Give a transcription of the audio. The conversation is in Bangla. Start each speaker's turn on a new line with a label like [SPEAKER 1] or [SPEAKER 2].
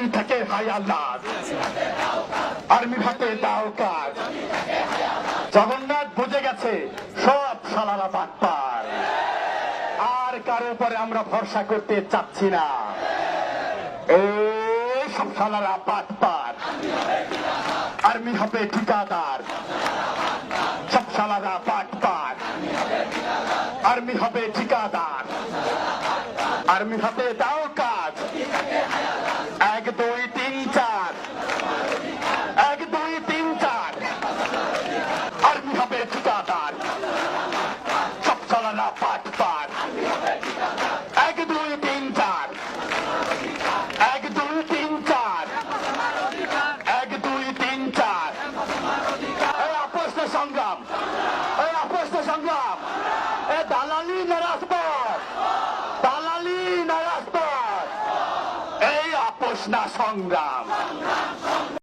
[SPEAKER 1] যদি থাকে হাই আর্মি ভাতে দাও কাজ। জগন্নাথ বুঝে গেছে, সব সালারা বাটপার আর কারও উপরে আমরা ভরসা করতে চাচ্ছি না। সব সালারা আর্মি হবে ঠিকাদার। সব সালারা বাটপার আর্মি হবে ঠিকাদার। আর্মি হাতে দাও কাজ। দুই, তিন, চার। এক, দুই, তিন, চার। আর্মি হবে ঠিকাদার সব চালানা পাট পাট। এক, দুই, তিন, চার। এক, দুই, তিন, চার। এক, দুই, তিন, চার। এই আপোষ সংগ্রাম। এই আপোষ সংগ্রাম। এ দালালি নারাজপর আপোষ না সংগ্রাম।